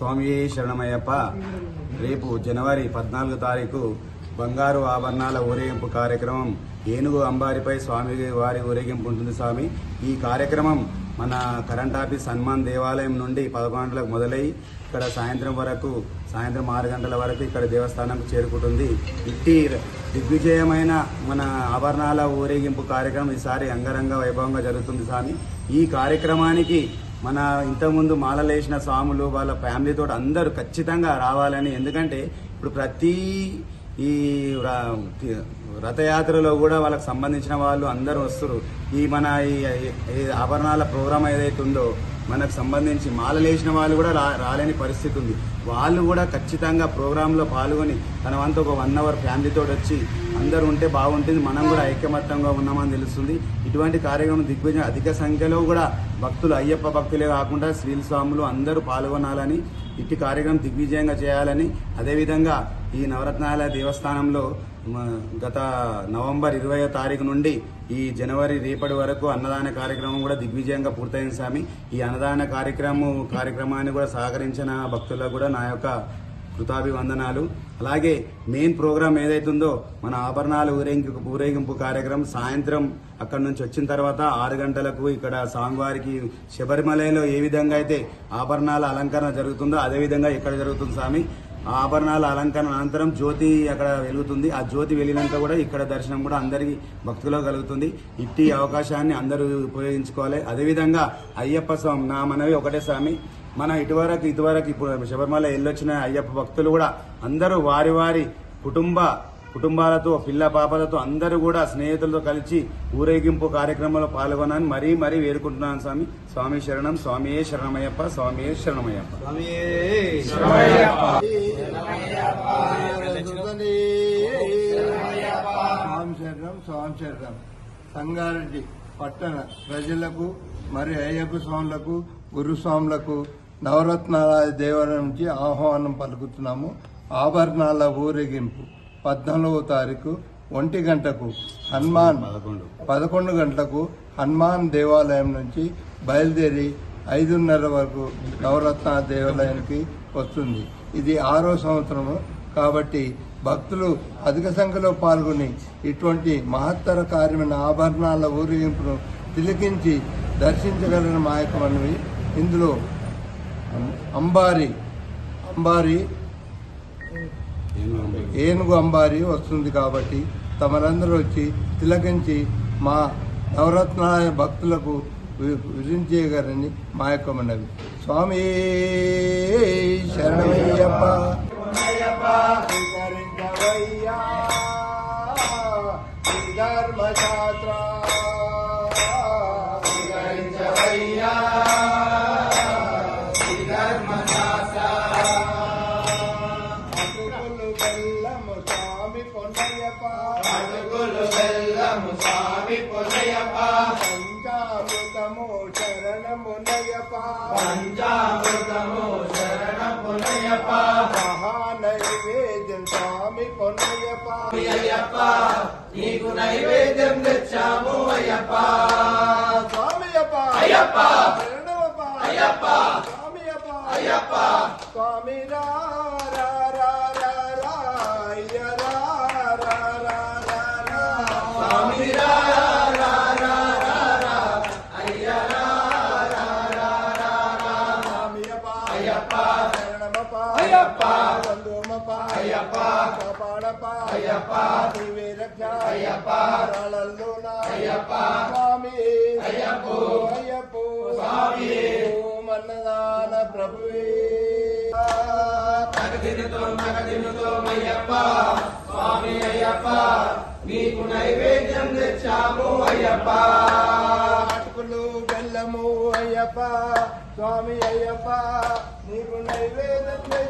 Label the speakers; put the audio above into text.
Speaker 1: స్వామి శరణమయ్యప్ప. రేపు జనవరి పద్నాలుగు తారీఖు బంగారు ఆభరణాల ఊరేగింపు కార్యక్రమం. ఏనుగు అంబారిపై స్వామి వారి ఊరేగింపు ఉంటుంది స్వామి. ఈ కార్యక్రమం మన కరెంట్ ఆఫీస్ హనుమాన్ దేవాలయం నుండి పదకొండులకు మొదలై ఇక్కడ సాయంత్రం వరకు సాయంత్రం ఆరు గంటల వరకు ఇక్కడ దేవస్థానంకు చేరుకుంటుంది. ఇట్టి దిగ్విజయమైన మన ఆభరణాల ఊరేగింపు కార్యక్రమం ఈసారి అంగరంగ వైభవంగా జరుగుతుంది స్వామి. ఈ కార్యక్రమానికి మన ఇంతకుముందు మాలలేసిన స్వాములు వాళ్ళ ఫ్యామిలీతో అందరూ ఖచ్చితంగా రావాలని. ఎందుకంటే ఇప్పుడు ప్రతి ఈ రథయాత్రలో కూడా వాళ్ళకి సంబంధించిన వాళ్ళు అందరూ వస్తారు. ఈ మన ఈ ఆభరణాల ప్రోగ్రాం ఏదైతే ఉందో మనకు సంబంధించి మాలలేసిన వాళ్ళు కూడా రా రాలేని పరిస్థితి ఉంది. వాళ్ళు కూడా ఖచ్చితంగా ప్రోగ్రాంలో పాల్గొని తన వంత ఒక వన్ అవర్ ఫ్యామిలీతో వచ్చి అందరూ ఉంటే బాగుంటుంది మనం కూడా ఐక్యమత్యంగా ఉన్నామని తెలుస్తుంది. ఇటువంటి కార్యక్రమం దిగ్విజయం అధిక సంఖ్యలో కూడా భక్తులు అయ్యప్ప భక్తులే కాకుండా శ్రీల స్వాములు అందరూ పాల్గొనాలని ఇట్టి కార్యక్రమం దిగ్విజయంగా చేయాలని అదేవిధంగా ఈ నవరత్నాల దేవస్థానంలో గత నవంబర్ ఇరవయో తారీఖు నుండి ఈ జనవరి రేపటి వరకు అన్నదాన కార్యక్రమం కూడా దిగ్విజయంగా పూర్తయింది స్వామి. ఈ అన్నదాన కార్యక్రమం కార్యక్రమాన్ని కూడా సహకరించిన భక్తులకు కూడా నా యొక్క కృతాభివందనాలు. అలాగే మెయిన్ ప్రోగ్రామ్ ఏదైతుందో మన ఆభరణాలు ఊరేగింపు ఊరేగింపు కార్యక్రమం సాయంత్రం అక్కడ నుంచి వచ్చిన తర్వాత ఆరు గంటలకు ఇక్కడ స్వామివారికి శబరిమలలో ఏ విధంగా అయితే ఆభరణాల అలంకరణ జరుగుతుందో అదే విధంగా ఇక్కడ జరుగుతుంది స్వామి. ఆభరణాల అలంకరణ అనంతరం జ్యోతి అక్కడ వెలుగుతుంది. ఆ జ్యోతి వెళ్ళినాక కూడా ఇక్కడ దర్శనం కూడా అందరికీ భక్తులకు కలుగుతుంది. ఇట్టి అవకాశాన్ని అందరూ ఉపయోగించుకోవాలి. అదేవిధంగా అయ్యప్ప స్వామి నా మనవి ఒకటే స్వామి. మన ఇటువరకు ఇటువరకు ఇప్పుడు శబరిమల వెళ్ళొచ్చిన అయ్యప్ప భక్తులు కూడా అందరూ వారి వారి కుటుంబ కుటుంబాలతో పిల్ల పాపలతో అందరూ కూడా స్నేహితులతో కలిసి ఊరేగింపు కార్యక్రమంలో పాల్గొనని మరీ మరీ వేడుకుంటున్నాను స్వామి. స్వామి శరణం స్వామియే శరణమయ్యప్ప స్వామియే శరణమయ్యప్ప.
Speaker 2: స్వామి శరణం స్వామి శరణం. సంగారెడ్డి పట్టణ ప్రజలకు మరియు అయ్యప్ప స్వాములకు గురుస్వాములకు నవరత్నాల దేవాలయం నుంచి ఆహ్వానం పలుకుతున్నాము. ఆభరణాల ఊరేగింపు. పద్నాలుగవ తారీఖు ఒంటి గంటకు హనుమాన్
Speaker 1: పదకొండు.
Speaker 2: పదకొండు గంటలకు హనుమాన్ దేవాలయం నుంచి బయలుదేరి ఐదున్నర వరకు నవరత్న దేవాలయానికి వస్తుంది. ఇది ఆరో సంవత్సరము. కాబట్టి భక్తులు అధిక సంఖ్యలో పాల్గొని ఇటువంటి మహత్తర కార్యమైన ఆభరణాల ఊరేగింపును తిలకించి దర్శించగలిగిన మా యొక్క మనవి. ఇందులో అంబారి అంబారి ఏనుగు అంబారి వస్తుంది కాబట్టి తమరందరూ వచ్చి తిలకించి మా నవరత్నాయ భక్తులకు వి- విరించేయగలని మా యొక్క మనవి. స్వామి శరణయ్యప్ప పొన్నయ్యప్ప అటుకులు బెల్లము స్వామి పొన్నయ్యప్ప పంచామృతము శరణమునయ్యప్ప పంచామృతము శరణమునయ్యప్ప మహానైవేద్యం స్వామి పొన్నయ్యప్ప అయ్యప్ప నీకు నైవేద్యం తెచ్చాము అయ్యప్ప స్వామి అయ్యప్ప అయ్యప్ప శరణమప్ప అయ్యప్ప స్వామి అయ్యప్ప అయ్యప్ప స్వామి రా రా రా బంధుమప్ప అయ్యప్ప కాపాడప్ప అయ్యప్ప నీవే రక్ష అయ్యప్ప రాళ్ళల్లోన అయ్యప్ప స్వామి అయ్యప్ప అయ్యప్ప స్వామి మన్నదాన ప్రభువే
Speaker 3: నగదినుతో నగదినుతో అయ్యప్ప స్వామి అయ్యప్ప నీకు నైవేద్యం తెచ్చాము అయ్యప్ప
Speaker 2: అటుకులు బెల్లము అయ్యప్ప స్వామి అయ్యప్ప నీకు నైవేద్యం తెచ్చాము